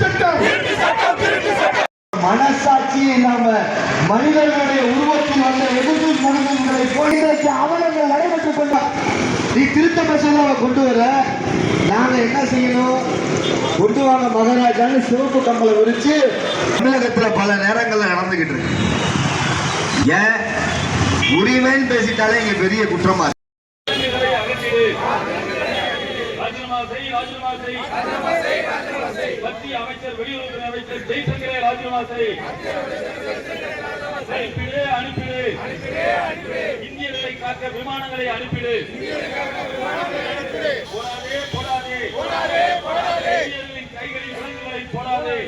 சட்டம். மனசாட்சியே இல்லாம மனிதர்களுடைய உருவத்தில் வந்த எதிர்ப்பு மனிதர்களை போன்றதற்கு அவலங்கள் நடைபெற்றுக் கொண்டா நீ திருத்த மசோதாவை கொண்டு வர. நாங்க என்ன செய்யணும்? கொண்டு வாங்க மகாராஜான்னு சிவப்பு கம்பளை விரிச்சு தமிழகத்துல பல நேரங்கள்ல நடந்துகிட்டு இருக்கு. ஏன்? உரிமைன்னு பேசிட்டாலே இங்க பெரிய குற்றமா ராஜினாமா செய் ராஜினாமா செய் மத்திய அமைச்சர் வெளியுறவுத்துறை அமைச்சர் ஜெய்சங்கரை ராஜினாமா செய் அனுப்பிடு. அனுப்பிடு இந்தியர்களை காக்க விமானங்களை அனுப்பிடு. போடாதே போடாதே. இந்தியர்களின் கைகளில் விலங்குகளை போடாதே.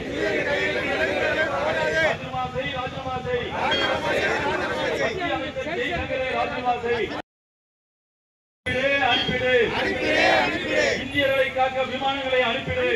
ராஜினாமா செய் ராஜினாமா செய் மத்திய அமைச்சர் ஜெய்சங்கரை ராஜினாமா செய் அனுப்பிடு அனுப்பிடு. காக்க விமானங்களை அனுப்பிடு.